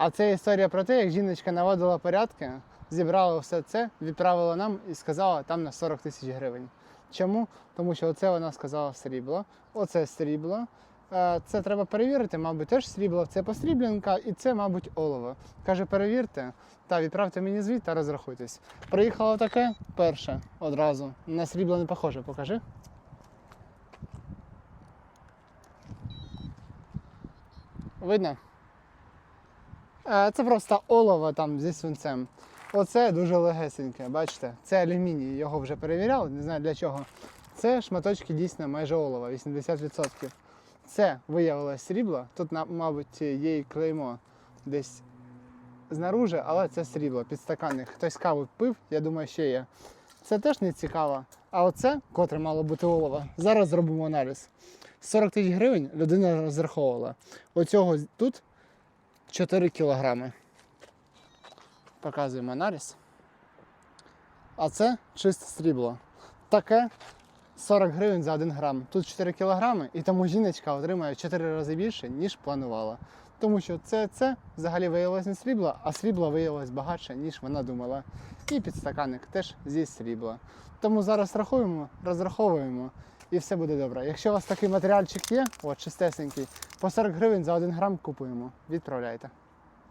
А це історія про те, як жіночка наводила порядки, зібрала все це, відправила нам і сказала там на 40 тисяч гривень. Чому? Тому що оце вона сказала срібло, оце срібло. Е, Це треба перевірити, мабуть, теж срібло, це посріблянка, і це, мабуть, олово. Каже, перевірте та відправте мені звіт та розрахуйтесь. Приїхало таке перше одразу. На срібло не похоже, покажи. Видно? Е, Це просто олово там зі свинцем. Оце дуже легесеньке, бачите? Це алюміній, його вже перевіряли, не знаю для чого. Це шматочки дійсно майже олова, 80%. Це виявилось срібло. Тут, мабуть, є і клеймо десь знаружи, але це срібло, підстаканник. Хтось каву пив, я думаю, ще є. Це теж не цікаво. А оце, котре мало бути олово, зараз зробимо аналіз. 40 тисяч гривень людина розраховувала. Оцього тут 4 кілограми. Показуємо аналіз. А це чисте срібло. Таке 40 гривень за 1 грам. Тут 4 кілограми, і тому жіночка отримає в 4 рази більше, ніж планувала. Тому що це, це взагалі виявилось не срібло, а срібло виявилось багатше, ніж вона думала. І підстаканник теж зі срібла. Тому зараз рахуємо, розраховуємо і все буде добре. Якщо у вас такий матеріальчик є, от чистесенький, по 40 гривень за 1 грам купуємо. Відправляйте.